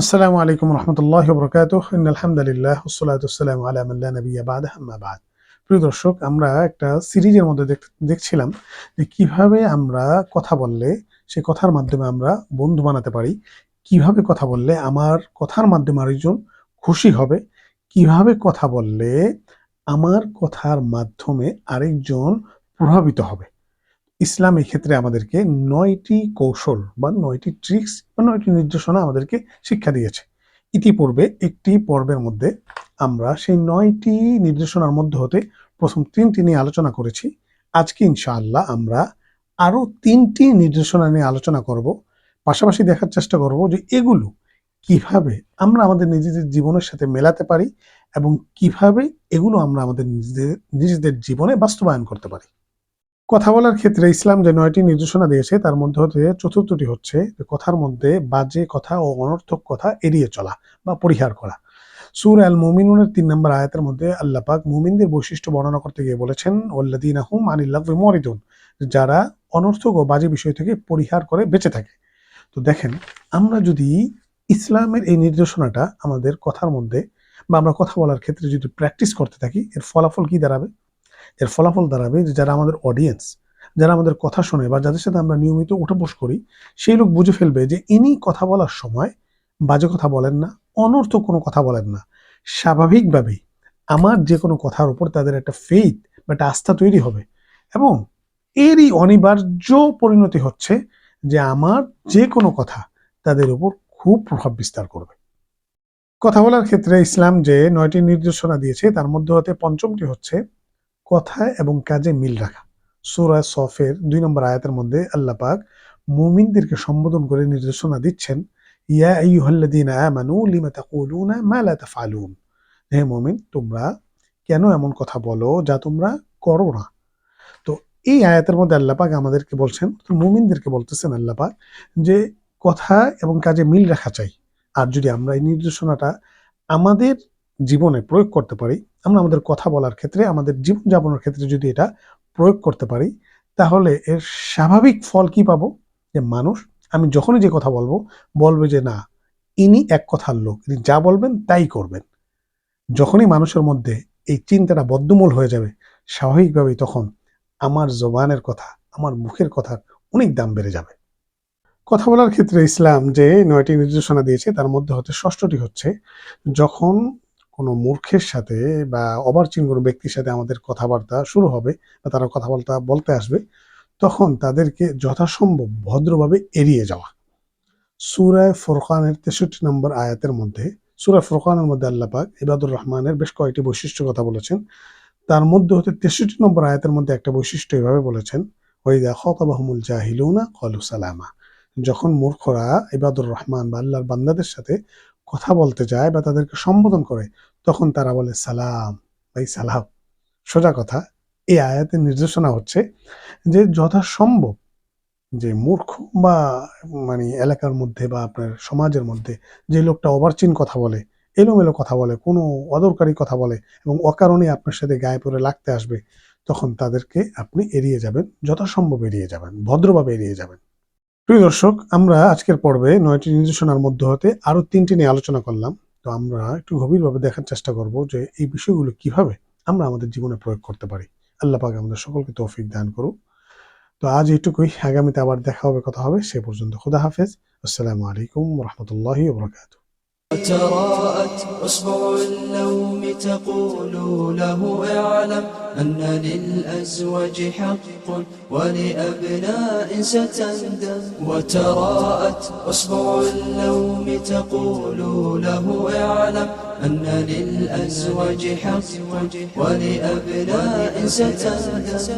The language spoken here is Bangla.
আসসালামু আলাইকুম আলহামদুলিল্লাহ সালাম আলা মাল্লা নবী বাদ আম্মা বাদ। প্রিয় দর্শক, আমরা একটা সিরিজের মধ্যে দেখছিলাম যে কীভাবে আমরা কথা বললে সেই কথার মাধ্যমে আমরা বন্ধু বানাতে পারি, কীভাবে কথা বললে আমার কথার মাধ্যমে আরেকজন খুশি হবে, কীভাবে কথা বললে আমার কথার মাধ্যমে আরেকজন প্রভাবিত হবে। ইসলাম ক্ষেত্রে আমাদেরকে নয়টি কৌশল বা নয়টি ট্রিক্স বা নয়টি নির্দেশনা আমাদেরকে শিক্ষা দিয়েছে। ইতিপূর্বে একটি পর্বের মধ্যে আমরা সেই নয়টি নির্দেশনার মধ্যে হতে প্রথম তিনটি নিয়ে আলোচনা করেছি। আজকে ইনশাআল্লাহ আমরা আরও তিনটি নির্দেশনা নিয়ে আলোচনা করব। পাশাপাশি দেখার চেষ্টা করব যে এগুলো কীভাবে আমরা আমাদের নিজেদের জীবনের সাথে মেলাতে পারি এবং কীভাবে এগুলো আমরা আমাদের নিজেদের নিজেদের জীবনে বাস্তবায়ন করতে পারি। কথা বলার ক্ষেত্রে ইসলাম যে নয়টি নির্দেশনা দিয়েছে, তার মধ্যে হতে চতুর্থটি হচ্ছে কথার মধ্যে বাজে কথা ও অনর্থক কথা এড়িয়ে চলা বা পরিহার করা। সুর আল মুমিনুনের তিন নম্বর আয়াতের মধ্যে আল্লাহ পাক মুমিনদের বৈশিষ্ট্য বর্ণনা করতে গিয়ে বলেছেন ওল্লাদিন আহম আনিল্লাহ মরিদুন যারা অনর্থক ও বাজে বিষয় থেকে পরিহার করে বেঁচে থাকে। তো দেখেন, আমরা যদি ইসলামের এই নির্দেশনাটা আমাদের কথার মধ্যে বা আমরা কথা বলার ক্ষেত্রে যদি প্র্যাকটিস করতে থাকি, এর ফলাফল কি দাঁড়াবে? এর ফলাফল দাঁড়াবে যে যারা আমাদের অডিয়েন্স যারা আমাদের কথা শোনে বা যাদের সাথে আমরা নিয়মিত উঠে বস করি, সেই লোক বুঝে ফেলবে যে ইনি কথা বলার সময় বাজে কথা বলেন না অনর্থ কোনো কথা বলেন না। স্বাভাবিকভাবেই আমার যে কোনো কথার উপর তাদের একটা ফেইথ বা একটা আস্থা তৈরি হবে এবং এরই অনিবার্য পরিণতি হচ্ছে যে আমার যে কোনো কথা তাদের উপর খুব প্রভাব বিস্তার করবে। কথা বলার ক্ষেত্রে ইসলাম যে নয়টি নির্দেশনা দিয়েছে, তার মধ্যে হতে পঞ্চমটি হচ্ছে কথায় এবং কাজে মিল রাখা। সুরা সফের দুই নম্বর আয়াতের মধ্যে আল্লাহ পাক মুমিনদেরকে সম্বোধন করে নির্দেশনা দিচ্ছেন হে মুমিন, তোমরা কেন এমন কথা বলো যা তোমরা করো না? তো এই আয়াতের মধ্যে আল্লাহ পাক আমাদেরকে বলছেন মুমিনদেরকে বলতেছেন আল্লাহ পাক যে কথা এবং কাজে মিল রাখা চাই। আর যদি আমরা এই নির্দেশনাটা আমাদের জীবনে প্রয়োগ করতে পারি আমরা আমাদের কথা বলার ক্ষেত্রে, আমাদের জীবনযাপনের ক্ষেত্রে যদি এটা প্রয়োগ করতে পারি, তাহলে এর স্বাভাবিক ফল কি পাবো? যে মানুষ, আমি যখনই যে কথা বলব, বলবে যে না, ইনি এক কথার লোক, ইনি যা বলবেন তাই করবেন। যখনই মানুষের মধ্যে এই চিন্তাটা বদ্ধমূল হয়ে যাবে, স্বাভাবিকভাবেই তখন আমার জবানের কথা, আমার মুখের কথার অনেক দাম বেড়ে যাবে। কথা বলার ক্ষেত্রে ইসলাম যে নয়টি নির্দেশনা দিয়েছে, তার মধ্যে হচ্ছে ষষ্ঠটি হচ্ছে, যখন কোনো মূর্খের সাথে বা অবার্চিন কোনো ব্যক্তির সাথে আমাদের কথাবার্তা শুরু হবে বা তারা কথাবার্তা বলতে আসবে, তখন তাদেরকে যথাসম্ভব ভদ্রভাবে এড়িয়ে যাওয়া। সুরায় ফোরকানের তেষট্টি নম্বর আয়াতের মধ্যে, সুরায় ফোরকানের মধ্যে আল্লাপাক ইবাদুর রহমানের বেশ কয়েকটি বৈশিষ্ট্য কথা বলেছেন। তার মধ্যে হতে তেষট্টি নম্বর আয়াতের মধ্যে একটা বৈশিষ্ট্য এভাবে বলেছেন ওইদা খতাবাহমুল জাহিলুনা কলু সালামা। যখন মূর্খরা ইবাদুর রহমান বা আল্লাহর বান্দাদের সাথে কথা বলতে যায় বা তাদেরকে সম্বোধন করে, তখন তারা বলে, সালাম, ভাই সালাম। সোজা কথা, এই আয়াতের নির্দেশনা হচ্ছে যে যথাসম্ভব যে মূর্খ বা মানে এলাকার মধ্যে বা আপনার সমাজের মধ্যে যে লোকটা অবার্চিন কথা বলে, এলোমেলো কথা বলে, কোনো অদরকারি কথা বলে এবং অকারণে আপনার সাথে গায়ে পরে লাগতে আসবে, তখন তাদেরকে আপনি এড়িয়ে যাবেন, যথাসম্ভব এড়িয়ে যাবেন, ভদ্রভাবে এড়িয়ে যাবেন। প্রিয় দর্শক, আমরা আজকের পর্বে নয়টি নির্দেশনার মধ্য হতে আরও তিনটি নিয়ে আলোচনা করলাম। তো আমরা একটু গভীরভাবে দেখার চেষ্টা করব যে এই বিষয়গুলো কীভাবে আমরা আমাদের জীবনে প্রয়োগ করতে পারি। আল্লাহ পাক আমাদের সকলকে তৌফিক দান করুক। তো আজ এইটুকুই। আগামীতে আবার দেখা হবে, কথা হবে। সে পর্যন্ত খুদা হাফেজ। আসসালামু আলাইকুম রহমতুল্লাহ বরকাত وتراءت أصبع اللوم تقول له اعلم أن للأزواج حق ولأبناء ستندم. وتراءت أصبع اللوم تقول له اعلم أن للأزواج حق ولأبناء ستندم.